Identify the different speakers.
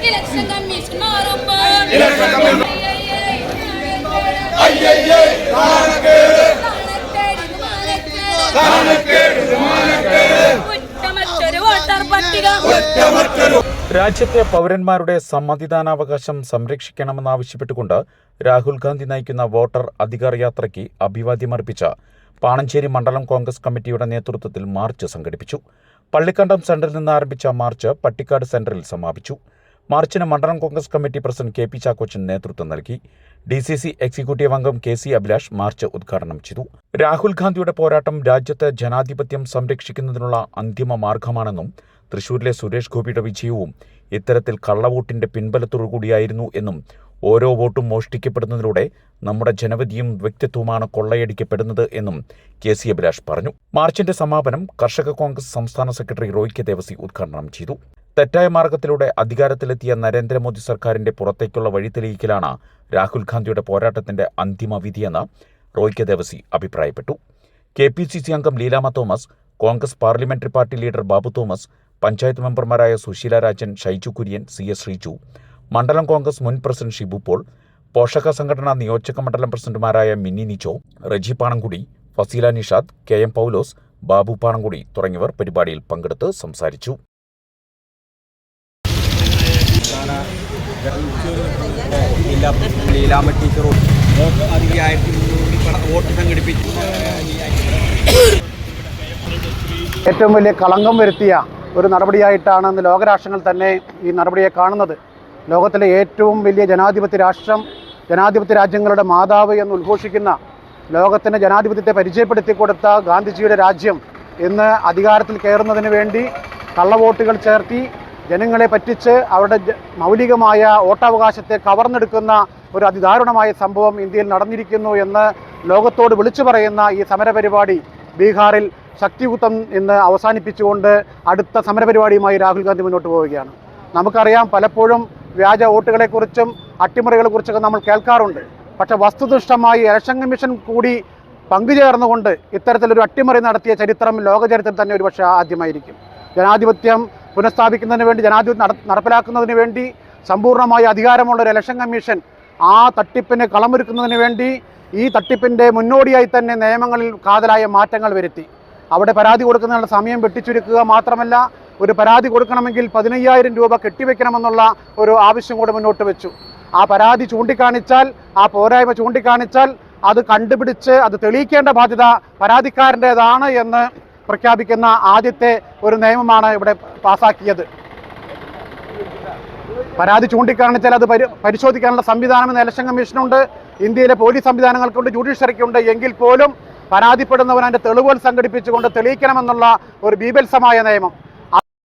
Speaker 1: Election commission മാറുമ്പോൾ കുറ്റമറ്റൊരു voter പട്ടിക
Speaker 2: രാജ്യത്തെ പൗരന്മാരുടെ സമ്മതിദാനാവകാശം സംരക്ഷിക്കണമെന്നാവശ്യപ്പെട്ടുകൊണ്ട് രാഹുൽ ഗാന്ധി നയിക്കുന്ന വോട്ടർ അധികാർ യാത്രയ്ക്ക് അഭിവാദ്യമർപ്പിച്ച പാണഞ്ചേരി മണ്ഡലം കോൺഗ്രസ് കമ്മിറ്റിയുടെ നേതൃത്വത്തിൽ മാർച്ച് സംഘടിപ്പിച്ചു. പള്ളിക്കണ്ടം സെന്ററിൽ നിന്ന് ആരംഭിച്ച മാർച്ച് പട്ടിക്കാട് സെന്ററിൽ സമാപിച്ചു. മാർച്ചിന് മണ്ഡലം Congress committee president K P Chackochan നേതൃത്വം നൽകി. ഡി സി സി എക്സിക്യൂട്ടീവ് അംഗം കെ സി അഭിലാഷ് മാർച്ച് ഉദ്ഘാടനം ചെയ്തു. രാഹുൽ ഗാന്ധിയുടെ പോരാട്ടം രാജ്യത്തെ ജനാധിപത്യം സംരക്ഷിക്കുന്നതിനുള്ള അന്തിമ മാർഗമാണെന്നും തൃശൂരിലെ സുരേഷ് ഗോപിയുടെ വിജയവും ഇത്തരത്തിൽ കള്ളവോട്ടിന്റെ പിൻബലത്തോടുകൂടിയായിരുന്നു എന്നും ഓരോ വോട്ടും മോഷ്ടിക്കപ്പെടുന്നതിലൂടെ നമ്മുടെ ജനവിധിയും വ്യക്തിത്വമാണ് കൊള്ളയടിക്കപ്പെടുന്നത് എന്നും കെ സി അഭിലാഷ് പറഞ്ഞു. മാർച്ചിന്റെ സമാപനം കർഷക കോൺഗ്രസ് സംസ്ഥാന സെക്രട്ടറി റോയ് കെ ദേവസി ഉദ്ഘാടനം ചെയ്തു. തെറ്റായ മാർഗത്തിലൂടെ അധികാരത്തിലെത്തിയ നരേന്ദ്രമോദി സർക്കാരിന്റെ പുറത്തേക്കുള്ള വഴി തെളിയിക്കലാണ് രാഹുൽ ഗാന്ധിയുടെ പോരാട്ടത്തിന്റെ അന്തിമ വിധിയെന്ന് റോയ് കെ ദേവസി അഭിപ്രായപ്പെട്ടു. കെ പി സി സി അംഗം Leelama Thomas Congress parliamentary party leader Babu Thomas panchayat മെമ്പർമാരായ സുശീല രാജൻ ഷൈജു കുര്യൻ സി എസ് ശ്രീജു. മണ്ഡലം കോൺഗ്രസ് മുൻ പ്രസിഡന്റ് ഷിബു പോൾ പോഷക സംഘടനാ നിയോജക മണ്ഡലം പ്രസിഡന്റുമാരായ മിന്നി നിച്ചോ റജി പാണങ്കുടി ഫസീല നിഷാദ് കെ എം പൗലോസ് ബാബു പാണങ്കുടി തുടങ്ങിയവർ പരിപാടിയിൽ പങ്കെടുത്ത് സംസാരിച്ചു.
Speaker 3: വോട്ട്
Speaker 4: ഏറ്റവും വലിയ കളങ്കം വരുത്തിയ ഒരു നടപടിയായിട്ടാണ് ഇന്ന് ലോകരാഷ്ട്രങ്ങൾ തന്നെ ഈ നടപടിയെ കാണുന്നത്. ലോകത്തിലെ ഏറ്റവും വലിയ ജനാധിപത്യ രാഷ്ട്രം ജനാധിപത്യ രാജ്യങ്ങളുടെ മാതാവ് എന്ന് ഉദ്ഘോഷിക്കുന്ന ലോകത്തിന് ജനാധിപത്യത്തെ പരിചയപ്പെടുത്തി കൊടുത്ത ഗാന്ധിജിയുടെ രാജ്യം ഇന്ന് അധികാരത്തിൽ കയറുന്നതിന് വേണ്ടി കള്ളവോട്ടുകൾ ചേർത്തി ജനങ്ങളെ പറ്റിച്ച് അവരുടെ മൗലികമായ വോട്ടവകാശത്തെ കവർന്നെടുക്കുന്ന ഒരു അതിദാരുണമായ സംഭവം ഇന്ത്യയിൽ നടന്നിരിക്കുന്നു എന്ന് ലോകത്തോട് വിളിച്ചു പറയുന്ന ഈ സമരപരിപാടി ബീഹാറിൽ ശക്തിയുക്തം ഇന്ന് അവസാനിപ്പിച്ചുകൊണ്ട് അടുത്ത സമരപരിപാടിയുമായി രാഹുൽ ഗാന്ധി മുന്നോട്ട് പോവുകയാണ്. നമുക്കറിയാം പലപ്പോഴും വ്യാജ വോട്ടുകളെക്കുറിച്ചും അട്ടിമറികളെക്കുറിച്ചൊക്കെ നമ്മൾ കേൾക്കാറുണ്ട്. പക്ഷേ വസ്തുനിഷ്ഠമായി ഇലക്ഷൻ കമ്മീഷൻ കൂടി പങ്കുചേർന്നുകൊണ്ട് ഇത്തരത്തിലൊരു അട്ടിമറി നടത്തിയ ചരിത്രം ലോക ചരിത്രത്തിൽ തന്നെ ഒരുപക്ഷെ ആദ്യമായിരിക്കും. ജനാധിപത്യം പുനഃസ്ഥാപിക്കുന്നതിന് വേണ്ടി ജനാധിപത്യം നട നടപ്പിലാക്കുന്നതിന് വേണ്ടി സമ്പൂർണമായ അധികാരമുള്ള ഒരു ഇലക്ഷൻ കമ്മീഷൻ ആ തട്ടിപ്പിന് കളമൊരുക്കുന്നതിന് വേണ്ടി ഈ തട്ടിപ്പിന്റെ മുന്നോടിയായി തന്നെ നിയമങ്ങളിൽ കാതലായ മാറ്റങ്ങൾ വരുത്തി. അവിടെ പരാതി കൊടുക്കുന്നതിനുള്ള സമയം വെട്ടിച്ചുരുക്കുക മാത്രമല്ല ഒരു പരാതി കൊടുക്കണമെങ്കിൽ പതിനയ്യായിരം രൂപ കെട്ടിവെക്കണമെന്നുള്ള ഒരു ആവശ്യം കൂടെ മുന്നോട്ട് വെച്ചു. ആ പരാതി ചൂണ്ടിക്കാണിച്ചാൽ ആ പോരായ്മ ചൂണ്ടിക്കാണിച്ചാൽ അത് കണ്ടുപിടിച്ച് അത് തെളിയിക്കേണ്ട ബാധ്യത പരാതിക്കാരന്റേതാണ് എന്ന് പ്രഖ്യാപിക്കുന്ന ആദ്യത്തെ ഒരു നിയമമാണ് ഇവിടെ പാസാക്കിയത്. പരാതി ചൂണ്ടിക്കാണിച്ചാൽ അത് പരി പരിശോധിക്കാനുള്ള സംവിധാനം എന്ന് ഇലക്ഷൻ കമ്മീഷനുണ്ട്. ഇന്ത്യയിലെ പോലീസ് സംവിധാനങ്ങൾക്കുണ്ട് ജുഡീഷ്യറിക്കുണ്ട്. എങ്കിൽ പോലും പരാതിപ്പെടുന്നവൻ അതിന്റെ തെളിവുകൾ സംഘടിപ്പിച്ചുകൊണ്ട് തെളിയിക്കണമെന്നുള്ള ഒരു ബീഭത്സമായ നിയമം.